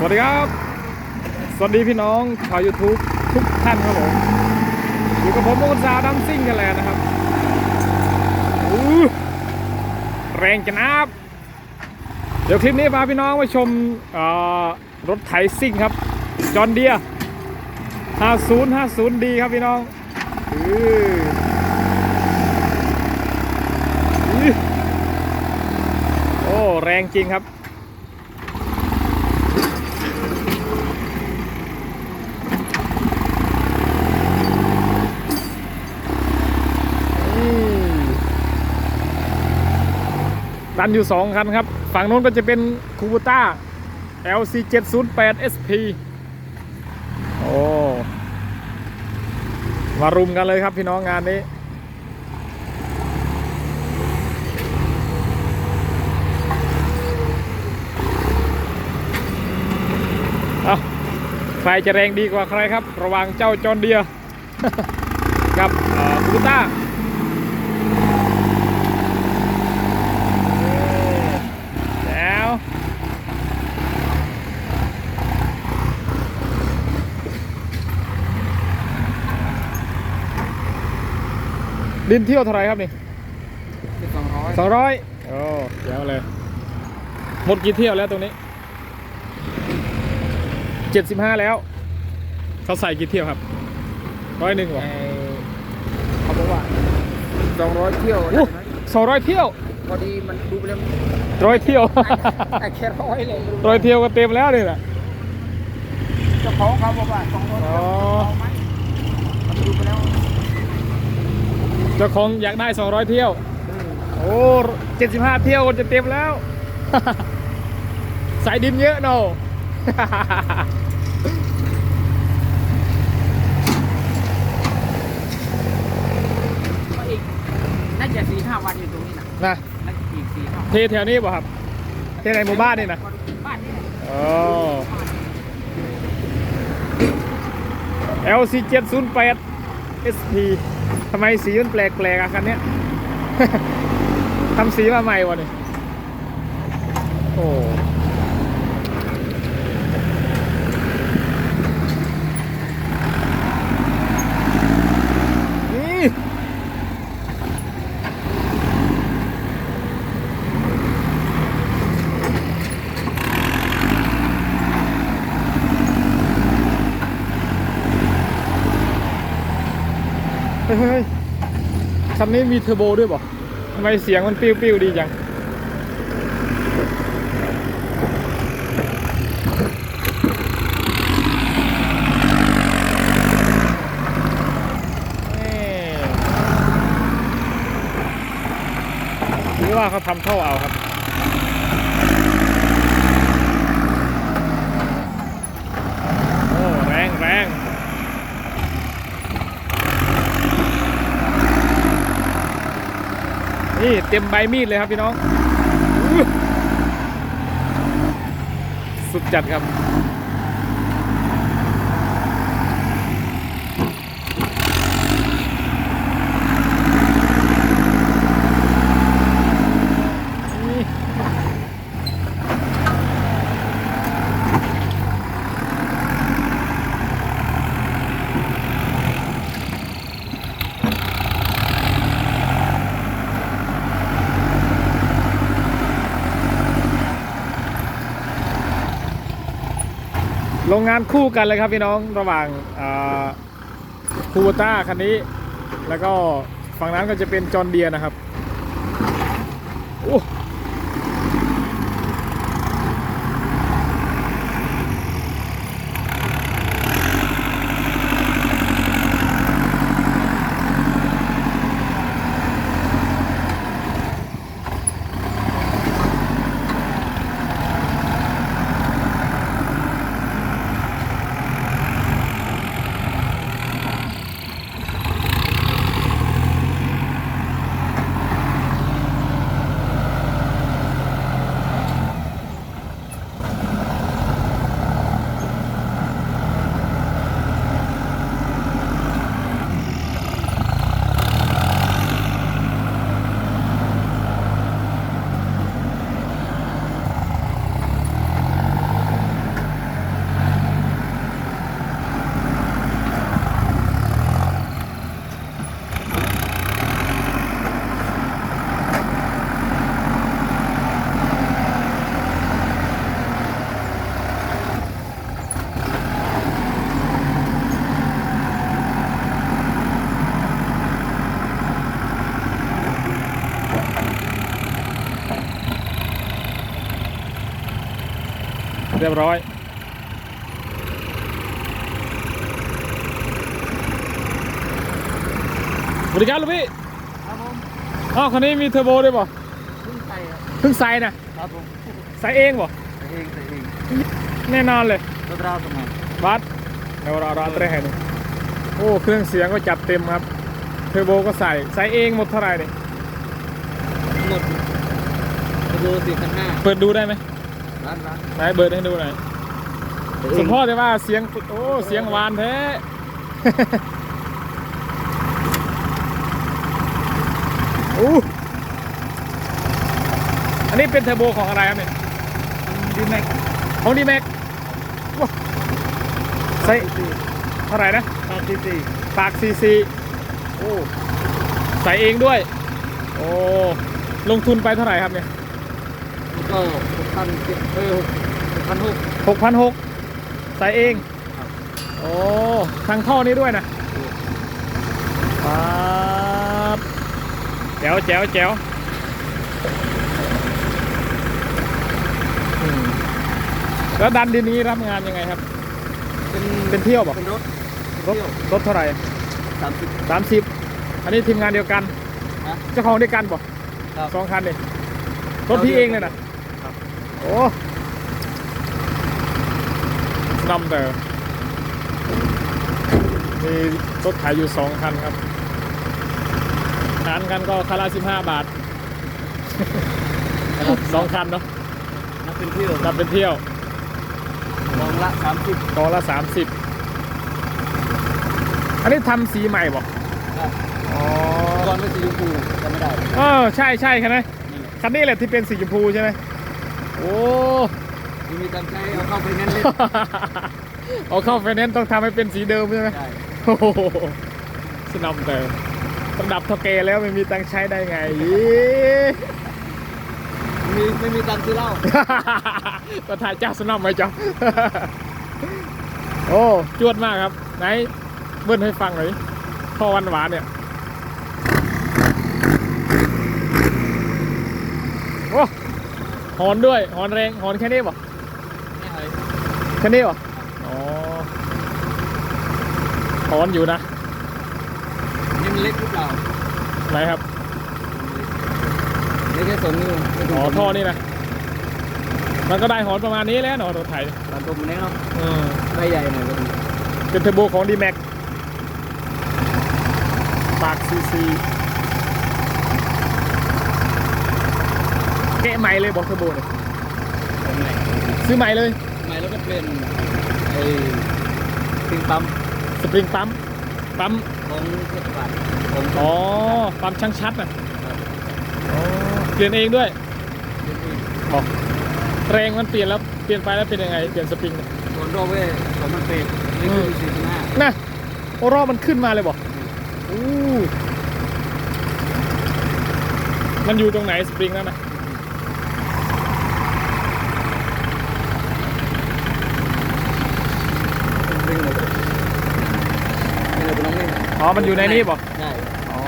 สวัสดีครับ สวัสดีพี่น้องชาว YouTube ทุกท่านครับผม อยู่กับผมโมนซาดัมซิ่งกันแล้วนะครับแรงจะนับ เดี๋ยวคลิปนี้พาพี่น้องมาชมรถไถซิ่งครับ จอห์นเดีย 5050D ครับพี่น้องอืออือโอ้ แรงจริงครับ นอยู่ 2 คันครับ ฝั่งโน้นก็จะเป็นคูบูต้า LC 708 SP โอ้มารุมกันเลยครับพี่น้องงานนี้เอาใครจะแรงดีกว่าใครครับ ระหว่างเจ้าจอนเดียกับคูบูต้า แล้ว ดินเที่ยวเท่าไหรครับนี่สองร้อยสองร้อยโอ้เดี๋ยวเลย หมดกี่เที่ยวแล้วตรงนี้เจ็ดสิบห้าแล้ว เขาใส่กี่เที่ยวครับร้อยหนึ่งวะเขาบอกว่าสองร้อยเที่ยวโอ้สองร้อยเที่ยว พอดีมันดูไปแล้วร้อยเที่ยวไอ้แค่ร้อยเลยร้อยเที่ยวก็เต็มแล้วนี่แหละเจ้าของเขาบอกว่าสองร้อยอ๋อเอาไหมมันดูไปแล้ว เจ้าของอยากได้ 200 เที่ยว โอ้75 เที่ยวก็จะเต็มแล้ว สายดินเยอะเนาะก็อีกน่าจะสี่ห้าวันอยู่ตรงนี้นะนะน่าจะอีกสี่ห้าเทแถวนี้ป่ะครับ เทในหมู่บ้านนี่นะบ้านนี่แหละอ๋อ LC 708 SP ทำไมสีมันแปลกๆอะคันเนี้ยทำสีมาใหม่วะนี่โอ้ นี่ เฮ้ยคันนี้มีเทอร์โบด้วยบ่ทำไมเสียงมันปิ้วๆดีจังนี่หรือว่าเขาทำท่อเอาครับ โอ้ แรงแรง นี่เต็มใบมีดเลยครับพี่น้อง สุดจัดครับ นี่โร งานคู่กันเลยครับพี่น้องระหว่างคูโบต้าคันนี้ แล้วก็ฝั่งนั้นก็จะเป็นจอห์นเดียนะครับโอ้ รียบร้อย สวัสดีครับลูกพี่ครับผมอ๋อคันนี้มีเทอร์โบด้วยป่ะขึ้นไปครับเพิ่งใส่นะครับผมใส่เองป่ะใส่เองใส่เองแน่นอนเลยรถเราทำไมบัสเดี๋ยวเราเราเตะให้ดูโอ้เครื่องเสียงก็จัดเต็มครับ เทอร์โบก็ใส่ใส่เองหมดเท่าไหร่เนี่ยหมดดูสี่พันห้าเปิดดูได้ไหม ร้านร้านไหนเปิดให้ดูหน่อยสมพ่อแต่ว่าเสียงโอ้เสียงหวานแท้อู้อันนี้เป็นเทอร์โบของอะไรครับเนี่ยดีแม็กของดีแม็กใส่เท่าไหร่นะตอนที่สี่ปากซีซีโอ้ใส่เองด้วย โอ้ลงทุนไปเท่าไหร่ครับเนี่ยก็หก พันเจ็ดเออหกพันหกหกพันหกใส่เองครับโอ้ทางท่อนี้ด้วยนะป๊าบแจ๋วแจ๋วแจ๋วอืมแล้วดันดินนี้รับงานยังไงครับ เป็นเป็นเที่ยวบอกเป็นรถรถเที่ยวรถเท่าไหร่สามสิบสามสิบอันนี้ทีมงานเดียวกันนะเจ้าของเดียวกันบอกครับสองคันเลยรถพี่เองเลยนะครับ โอ้นำเตอร์มีรถขายอยู่สองคันครับหารกันก็คันละสิบห้าบาทสองคันเนาะนับเป็นเที่ยวนับเป็นเที่ยวมองละสามสิบกองละสามสิบอันนี้ทำสีใหม่บอกครับอ๋อก่อนไม่สีชมพูจำไม่ได้เออใช่ใช่คันนี้นี่แหละคันนี้แหละที่เป็นสีชมพูใช่ไหม โอ้ไม่มีตังค์ใช้เอาเข้าไปนั่นเล่นเอาเข้าไฟแนนซ์ต้องทำให้เป็นสีเดิมใช่ไหมใช่โอ้โหสนอมเตอร์ระดับเทาเกแล้วไม่มีตังค์ใช้ได้ไงอีมีไม่มีตังค์ซื้อเหล้าก็ถ่ายเจ้าสนอมไหมจ๊ะโอ้จวดมากครับ ไหนเบิ้ลให้ฟังหน่อยพ่อวันหวานเนี่ย โอ้ หอนด้วยหอนแรงหอนแค่นี้ป่ะไม่เอาแค่นี้ป่ะอ๋อหอนอยู่นะนี่มันเล็กหรือเปล่าไหนครับเล็กแค่สองนิ้วไม่ถึงอ๋อท่อนี่นะมันก็ได้หอนประมาณนี้แล้วเนาะรถไถตามตัวมันเล็กเนาะอืมใบใหญ่หน่อยก็ดีเป็นเทอร์โบของ d m a x ปากซีซี เกะใหม่เลยบอกเทอร์โบเนี่ยตรงไหนซื้อใหม่เลยทำไมแล้วก็เป็นไอ้ติงปั๊มสปริงปั๊มปั๊มของเทศบาลของอ๋อปั๊มช่างชัดน่ะอ๋อเปลี่ยนเองด้วยบอกแรงมันเปลี่ยนแล้วเปลี่ยนไปแล้วเป็นยังไงเปลี่ยนสปริงเนี่ยส่วนโรเว่สองพันเป็ดนี่อืคือมสี่สิบห้านะโอรอบมันขึ้นมาเลยบอกอู้มันอยู่ตรงไหนสปริงนั่นนะ เร่งเลยนี่เลยเป็นน้องเร่ง อ๋อ มันอยู่ในนี้บอกใช่อ๋อ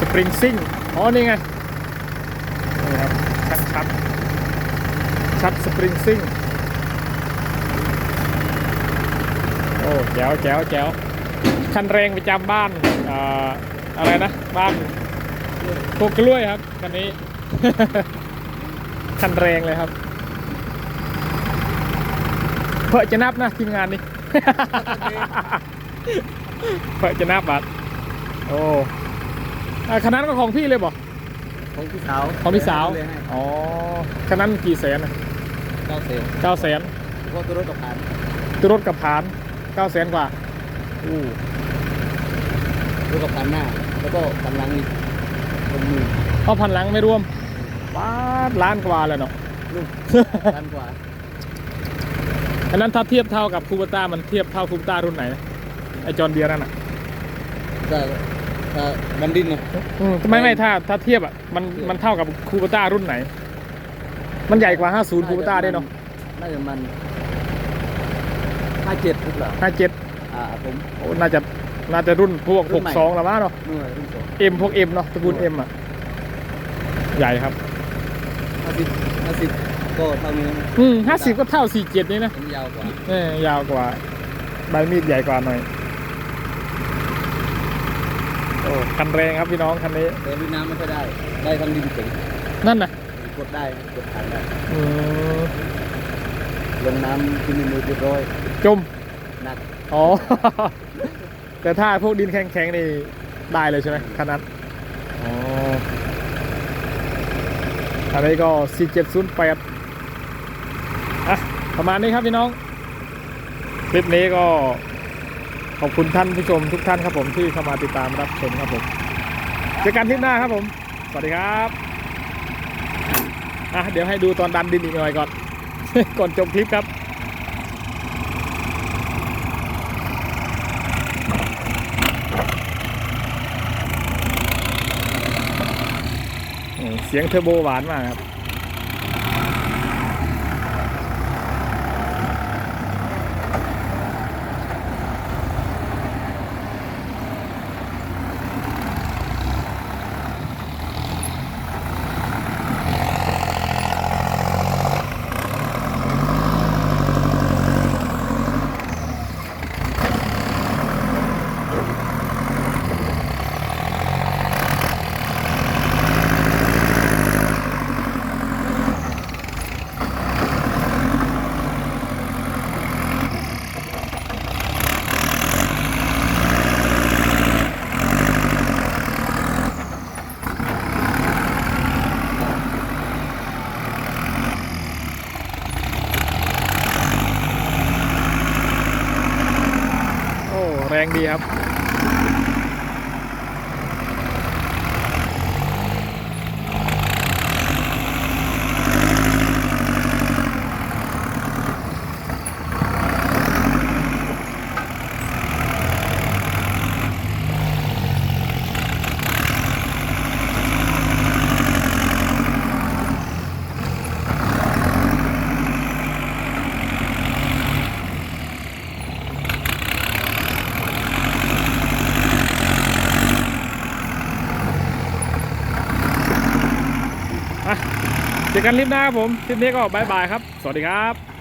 สปริงซิ่ง อ๋อ นี่ไง นี่ครับ ชัดชัดชัดสปริงซิ่ง โอ้ แจ๋วแจ๋วแจ๋วคันแรงประจำบ้านอ่าอะไรนะ บ้านโคกล้วยครับ คันนี้ คันแรงเลยครับ เพื่อจะนับนะทีมงานนี้ เพื่อจะนับบัตรโอ้อ่าคันนั้นก็ของพี่เลยบอกของพี่สาวของพี่สาว เลยให้อ๋อคันนั้นกี่แสนนะเก้าเซนเก้าแสนเพราะตัวรถกับผ่านตัวรถกับผานเก้าแสนกว่าอู้รถกับผ่านหน้า แล้วก็ผ่านหลังอีกเป็นหมื่นเอาพันหลังไม่รวมว้าดล้านกว่าเลยเนาะ ลูกล้านกว่าอันนั้นถ้าเทียบเท่ากับคูปต้ามันเทียบเท่าคูปต้ารุ่นไหนนะ ไอจอนเดียร์นั่นอะแต่แต่บันดินเนี่ยอืมไม่ไม่ถ้าถ้าเทียบอะมันมันเท่ากับคูปต้ารุ่นไหน มันใหญ่กว่า 50คูปต้าได้เนาะน่าจะมันห้าเจ็ดหรือเปล่า57อ่าผม โอ้น่าจะน่าจะรุ่นพวก รุ่นใหม่ 62แล้วมั้งเนาะหน่วยรุ่นสอง M พวก M เนาะตระกูล M อะ ใหญ่ครับ ห้าสิบห้าสิบก็เท่านี้อืมห้าสิบก็เท่าสี่เจ็ดนี่นะมันยาวกว่า เออยาวกว่า ใบมีดใหญ่กว่าหน่อย โอ้คันแรงครับพี่น้องคันนี้แต่ลุยน้ำไม่ค่อยได้ ได้ทั้งดินเข็งนั่นนะกดได้กดผ่านได้อืมลงน้ำที่มีมือเรียบร้อยจมหนักอ๋อ แต่ถ้าพวกดินแข็งๆนี่ได้เลยใช่ไหมคันนั้นอ๋ออันนี้ก็ 4708อะประมาณนี้ครับพี่น้อง คลิปนี้ก็ ขอบคุณท่านผู้ชมทุกท่านครับผมที่เข้ามาติดตามรับชมครับผมเจอกันคลิปหน้าครับผม สวัสดีครับอะเดี๋ยวให้ดูตอนดันดินอีกหน่อยก่อน ก่อนจบคลิปครับเสียงเทอร์โบหวานมากครับ โอ้ แรงดีครับ กันคลิปหน้าครับผมคลิปนี้ก็บายบายครับ สวัสดีครับ